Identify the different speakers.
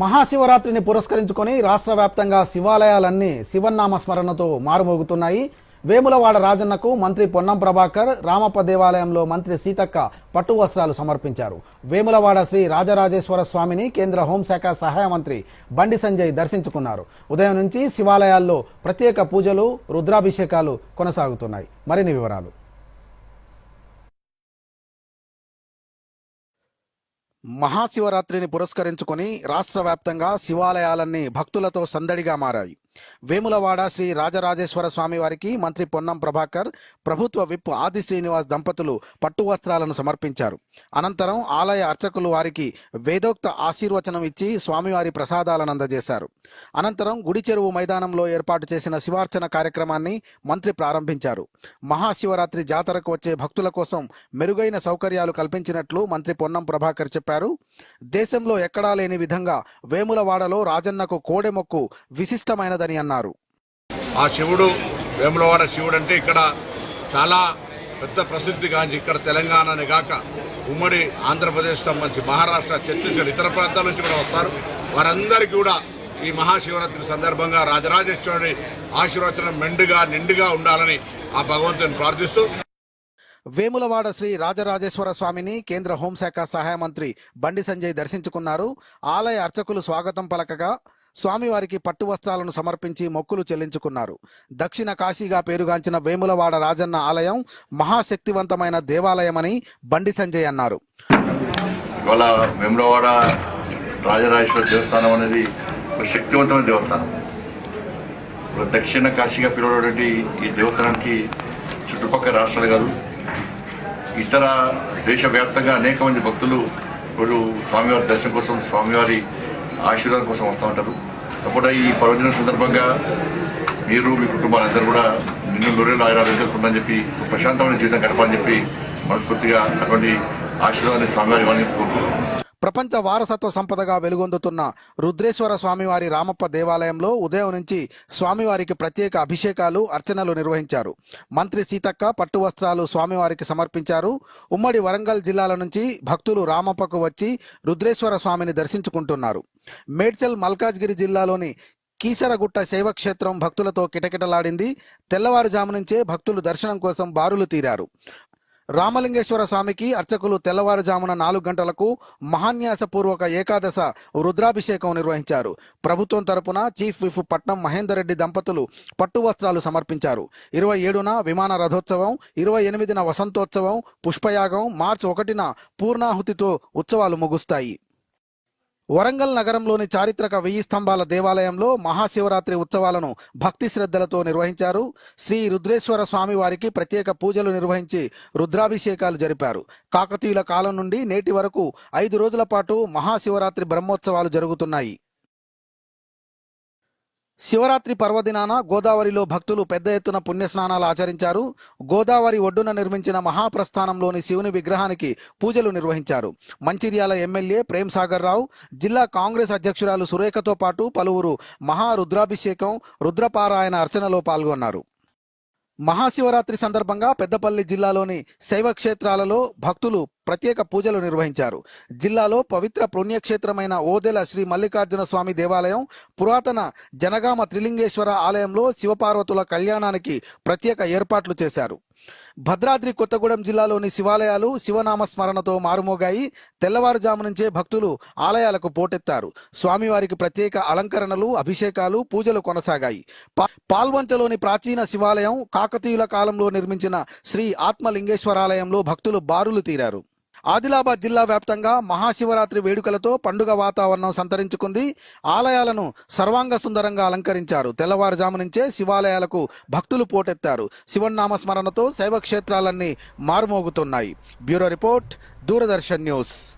Speaker 1: మహాశివరాత్రిని పురస్కరించుకొని రాష్ట్ర వ్యాప్తంగా శివాలయాలన్నీ శివన్నామ స్మరణతో మారుమోగుతున్నాయి. వేములవాడ రాజన్నకు మంత్రి పొన్నం ప్రభాకర్ రామప్ప దేవాలయంలో మంత్రి సీతక్క పట్టు వస్త్రాలు సమర్పించారు. వేములవాడ శ్రీ రాజరాజేశ్వర స్వామిని కేంద్ర హోంశాఖ సహాయ మంత్రి బండి సంజయ్ దర్శించుకున్నారు. ఉదయం నుంచి శివాలయాల్లో ప్రత్యేక పూజలు రుద్రాభిషేకాలు కొనసాగుతున్నాయి. మరిన్ని వివరాలు. మహాశివరాత్రిని పురస్కరించుకొని రాష్ట్ర వ్యాప్తంగా శివాలయాలన్నీ భక్తులతో సందడిగా మారాయి. వేములవాడ శ్రీ రాజరాజేశ్వర స్వామి వారికి మంత్రి పొన్నం ప్రభాకర్ ప్రభుత్వ విప్ ఆది శ్రీనివాస్ దంపతులు పట్టు వస్త్రాలను సమర్పించారు. అనంతరం ఆలయ అర్చకులు వారికి వేదోక్త ఆశీర్వచనం ఇచ్చి స్వామివారి ప్రసాదాలను అందజేశారు. అనంతరం గుడి చెరువు మైదానంలో ఏర్పాటు చేసిన శివార్చన కార్యక్రమాన్ని మంత్రి ప్రారంభించారు. మహాశివరాత్రి జాతరకు వచ్చే భక్తుల కోసం మెరుగైన సౌకర్యాలు కల్పించినట్లు మంత్రి పొన్నం ప్రభాకర్ చెప్పారు. దేశంలో ఎక్కడా లేని విధంగా వేములవాడలో రాజన్నకు కోడెమొక్కు విశిష్టమైనదని అన్నారు.
Speaker 2: ఆ శివుడు వేములవాడ శివుడు అంటే ఇక్కడ చాలా పెద్ద ప్రసిద్ధి గాంచి ఇక్కడ తెలంగాణనే కాక ఉమ్మడి ఆంధ్రప్రదేశ్ సంబంధించి మహారాష్ట్ర ఛత్తీస్గఢ్ ఇతర ప్రాంతాల నుంచి కూడా వస్తారు. వారందరికీ కూడా ఈ మహాశివరాత్రి సందర్భంగా రాజరాజేశ్వరుడి ఆశీర్వచనం మెండుగా నిండుగా ఉండాలని ఆ భగవంతుని ప్రార్థిస్తూ
Speaker 1: వేములవాడ శ్రీ రాజరాజేశ్వర స్వామిని కేంద్ర హోంశాఖ సహాయ మంత్రి బండి సంజయ్ దర్శించుకున్నారు. ఆలయ అర్చకులు స్వాగతం పలకగా స్వామివారికి పట్టు వస్త్రాలను సమర్పించి మొక్కులు చెల్లించుకున్నారు. దక్షిణ కాశీగా పేరుగాంచిన వేములవాడ రాజన్న ఆలయం మహాశక్తివంతమైన దేవాలయమని బండి సంజయ్ అన్నారు.
Speaker 3: ఇవాళ వేములవాడ రాజరాజేశ్వర దేవస్థానం అనేది శక్తివంతమైన దేవస్థానం. దక్షిణ కాశీగా పిలువబడేటువంటి ఈ దేవస్థానానికి చుట్టుపక్కల రాష్ట్రాలు కాదు ఇతర దేశవ్యాప్తంగా అనేక మంది భక్తులు ఇప్పుడు స్వామివారి దర్శనం కోసం స్వామివారి ఆశీర్వాదం కోసం వస్తూ ఉంటారు. తప్పకుండా ఈ పర్వదిన సందర్భంగా మీరు మీ కుటుంబాలందరూ కూడా నిన్ను నూరేళ్ళు ఆయురాలు ఎదుర్కొందని చెప్పి ప్రశాంతమైన జీవితం గడపాలని చెప్పి మనస్ఫూర్తిగా అటువంటి ఆశీర్వాదాన్ని స్వామివారి ఇవ్వాలని కోరుకుంటున్నాను
Speaker 1: ప్రపంచ వారసత్వ సంపదగా వెలుగొందుతున్న రుద్రేశ్వర స్వామివారి రామప్ప దేవాలయంలో ఉదయం నుంచి స్వామివారికి ప్రత్యేక అభిషేకాలు అర్చనలు నిర్వహించారు. మంత్రి సీతక్క పట్టు వస్త్రాలు స్వామివారికి సమర్పించారు. ఉమ్మడి వరంగల్ జిల్లాల నుంచి భక్తులు రామప్పకు వచ్చి రుద్రేశ్వర స్వామిని దర్శించుకుంటున్నారు. మేడ్చల్ మల్కాజ్గిరి జిల్లాలోని కీసరగుట్ట శైవక్షేత్రం భక్తులతో కిటకిటలాడింది. తెల్లవారుజాము నుంచే భక్తులు దర్శనం కోసం బారులు తీరారు. రామలింగేశ్వర స్వామికి అర్చకులు తెల్లవారుజామున నాలుగు గంటలకు మహాన్యాసపూర్వక ఏకాదశ రుద్రాభిషేకం నిర్వహించారు. ప్రభుత్వం తరపున చీఫ్ విఫ్ పట్నం మహేందర్ రెడ్డి దంపతులు పట్టు వస్త్రాలు సమర్పించారు. ఇరవై ఏడున విమాన రథోత్సవం ఇరవై ఎనిమిదిన వసంతోత్సవం పుష్పయాగం మార్చి ఒకటిన పూర్ణాహుతితో ఉత్సవాలు ముగుస్తాయి. వరంగల్ నగరంలోని చారిత్రక వెయ్యి స్తంభాల దేవాలయంలో మహాశివరాత్రి ఉత్సవాలను భక్తి శ్రద్ధలతో నిర్వహించారు. శ్రీ రుద్రేశ్వర స్వామి వారికి ప్రత్యేక పూజలు నిర్వహించి రుద్రాభిషేకాలు జరిపారు. కాకతీయుల కాలం నుండి నేటి వరకు ఐదు రోజుల పాటు మహాశివరాత్రి బ్రహ్మోత్సవాలు జరుగుతున్నాయి. శివరాత్రి పర్వదినాన గోదావరిలో భక్తులు పెద్ద ఎత్తున పుణ్యస్నానాలు ఆచరించారు. గోదావరి ఒడ్డున నిర్మించిన మహాప్రస్థానంలోని శివుని విగ్రహానికి పూజలు నిర్వహించారు. మంచిర్యాల ఎమ్మెల్యే ప్రేమ్ సాగర్ రావు జిల్లా కాంగ్రెస్ అధ్యక్షురాలు సురేఖతో పాటు పలువురు మహా రుద్రాభిషేకం రుద్రపారాయణ అర్చనలో పాల్గొన్నారు. మహాశివరాత్రి సందర్భంగా పెద్దపల్లి జిల్లాలోని శైవ క్షేత్రాలలో భక్తులు ప్రత్యేక పూజలు నిర్వహించారు. జిల్లాలో పవిత్ర పుణ్యక్షేత్రమైన ఓదెల శ్రీ మల్లికార్జున స్వామి దేవాలయం పురాతన జనగామ త్రిలింగేశ్వర ఆలయంలో శివపార్వతుల కళ్యాణానికి ప్రత్యేక ఏర్పాట్లు చేశారు. భద్రాద్రి కొత్తగూడెం జిల్లాలోని శివాలయాలు శివనామ స్మరణతో మారుమోగాయి. తెల్లవారుజాము నుంచే భక్తులు ఆలయాలకు పోటెత్తారు. స్వామివారికి ప్రత్యేక అలంకరణలు అభిషేకాలు పూజలు కొనసాగాయి. పాల్వంచలోని ప్రాచీన శివాలయం కాకతీయుల కాలంలో నిర్మించిన శ్రీ ఆత్మలింగేశ్వరాలయంలో భక్తులు బారులు తీరారు. ఆదిలాబాద్ జిల్లా వ్యాప్తంగా మహాశివరాత్రి వేడుకలతో పండుగ వాతావరణం సంతరించుకుంది. ఆలయాలను సర్వాంగ సుందరంగా అలంకరించారు. తెల్లవారుజాము నుంచే శివాలయాలకు భక్తులు పోటెత్తారు. శివనామ స్మరణతో శైవ క్షేత్రాలన్నీ మారుమోగుతున్నాయి. Bureau report Doordarshan news.